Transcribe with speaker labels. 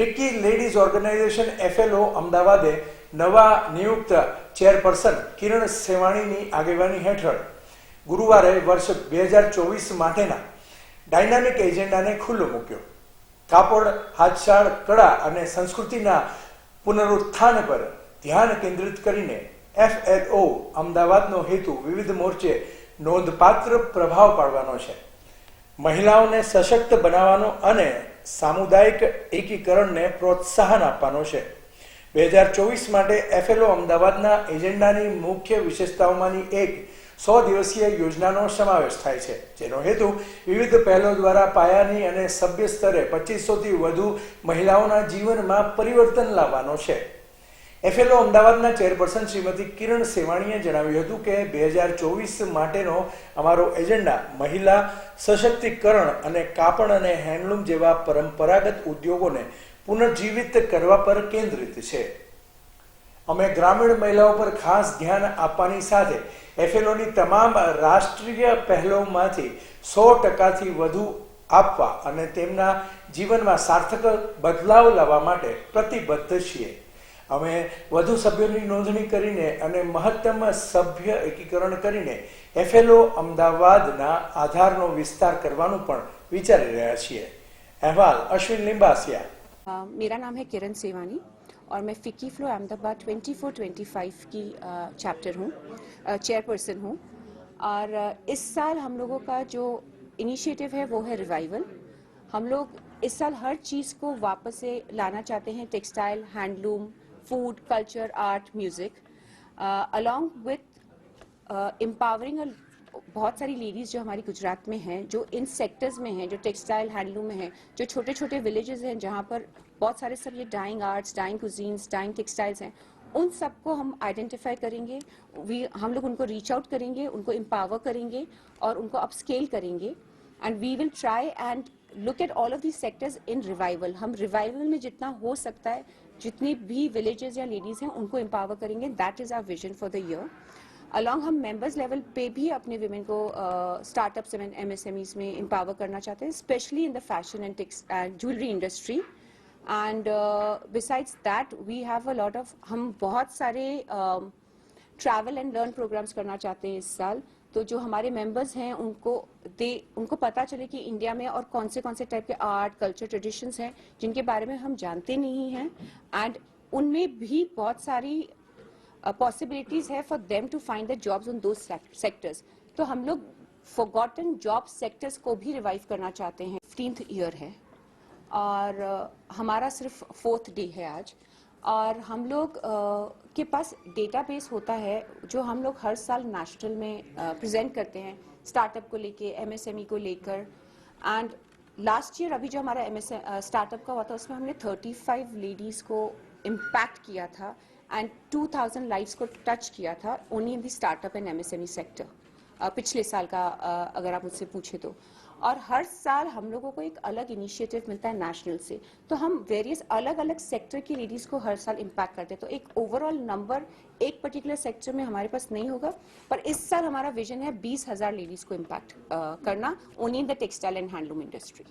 Speaker 1: FICCI ladies organisation FLO અમદાવાદે નવા નિયુક્ત ચેરપર્સન કિરણ સેવાણીની આગેવાની હેઠળ ગુરુવારે વર્ષ બે હજાર ચોવીસ માટેના ડાયનામિક એજન્ડાને ખુલ્લો મૂક્યો. કાપડ, હાથશાળ, કળા અને સંસ્કૃતિના પુનરુત્થાન પર ધ્યાન કેન્દ્રિત કરીને એફએલઓ અમદાવાદનો હેતુ વિવિધ મોરચે નોંધપાત્ર પ્રભાવ પાડવાનો છે. મહિલાઓને સશક્ત બનાવવાનો અને સામુદાયિક એકીકરણને પ્રોત્સાહન આપવાનો છે. બે હજાર ચોવીસ માટે એફએલઓ અમદાવાદના એજન્ડાની મુખ્ય વિશેષતાઓમાંની એક સો દિવસીય યોજનાનો સમાવેશ થાય છે, જેનો હેતુ વિવિધ પહેલો દ્વારા પાયાની અને સભ્ય સ્તરે પચીસોથી વધુ મહિલાઓના જીવનમાં પરિવર્તન લાવવાનો છે. એફએલઓ અમદાવાદના ચેરપર્સન શ્રીમતી કિરણ સેવાણીએ જણાવ્યું હતું કે બે હજાર ચોવીસ માટેનો અમારો એજન્ડા મહિલા સશક્તિકરણ અને કાપડ અને હેન્ડલૂમ જેવા પરંપરાગત ઉદ્યોગોને પુનર્જીવિત કરવા પર કેન્દ્રિત છે. અમે ગ્રામીણ મહિલાઓ પર ખાસ ધ્યાન આપવાની સાથે એફએલઓની તમામ રાષ્ટ્રીય પહેલોમાંથી સો ટકાથી વધુ આપવા અને તેમના જીવનમાં સાર્થક બદલાવ લાવવા માટે પ્રતિબદ્ધ છીએ. અમે વધુ સભ્યોની નોંધણી કરીને અને મહત્તમ સભ્ય એકીકરણ કરીને એફએલઓ અમદાવાદના આધારનો વિસ્તાર કરવાનું પણ વિચારી રહ્યા છીએ અહેવાલ અશ્વિન લિંબાસિયા
Speaker 2: अ, मेरा नाम है किरण सेवानी और मैं फिक्की फ्लो अहमदाबाद 2425 की चैप्टर हूँ चेयरपर्सन हूँ और अ, इस साल हम लोगों का जो इनिशिएटिव है वो है रिवाइवल हम लोग इस साल हर चीज़ को वापस से लाना चाहते हैं textile handloom food culture art music along with empowering बहुत सारी लेडीज़ जो हमारी गुजरात में हैं, जो इन सेक्टर्स में हैं, जो टेक्सटाइल हैंडलूम में हैं, जो छोटे छोटे विलेजेस हैं, जहाँ पर बहुत सारे सब ये dying arts dying cuisines dying textiles हैं, उन सबको हम आइडेंटिफाई करेंगे वी हम लोग उनको रीच आउट करेंगे, उनको एम्पावर करेंगे और उनको अपस्केल करेंगे and we will try and look at all of these sectors in revival हम रिवाइवल में जितना हो सकता है, जितनी भी विलेजेस या लेडीज़ हैं, उनको एम्पावर करेंगे. That is our vision for the year along हम मेंबर्स लेवल पे भी अपने विमेन को स्टार्टअप्स एंड एमएसएमईज में एम्पावर करना चाहते हैं specially in the fashion and and jewellery industry and besides that we have a lot of हम बहुत सारे ट्रैवल एंड लर्न प्रोग्राम्स करना चाहते हैं इस साल. तो जो हमारे मेंबर्स हैं उनको दे उनको पता चले कि इंडिया में और कौन से कौन से टाइप के आर्ट कल्चर ट्रेडिशंस हैं जिनके बारे में हम जानते नहीं हैं। एंड उनमें भी बहुत सारी पॉसिबिलिटीज है for them to find the jobs on दो सेक्टर्स तो हम लोग फॉरगॉटन जॉब सेक्टर्स को भी रिवाइव करना चाहते हैं। फिफ्टींथ ईयर है। और अ, हमारा सिर्फ़ फोर्थ डे है आज। और हम लोग अ, के पास डेटाबेस होता है जो हम लोग हर साल नेशनल में प्रेजेंट करते हैं स्टार्टअप को लेके एमएसएमई को लेकर। एंड लास्ट ईयर अभी जो हमारा एमएस स्टार्टअप का हुआ था उसमें हमने 35 लेडीज़ को इम्पैक्ट किया था एंड 2000 लाइव्स को टच किया था only in the startup and MSME sector पिछले साल का अ, अगर आप मुझसे पूछे तो। और हर साल हम लोगों को एक अलग इनिशिएटिव मिलता है नेशनल से। तो हम वेरियस अलग अलग सेक्टर की लेडीज़ को हर साल इम्पैक्ट करते हैं। तो एक ओवरऑल नंबर एक पर्टिकुलर सेक्टर में हमारे पास नहीं होगा, पर इस साल हमारा विजन है बीस हज़ार लेडीज़ को इम्पैक्ट करना only in the textile and handloom industry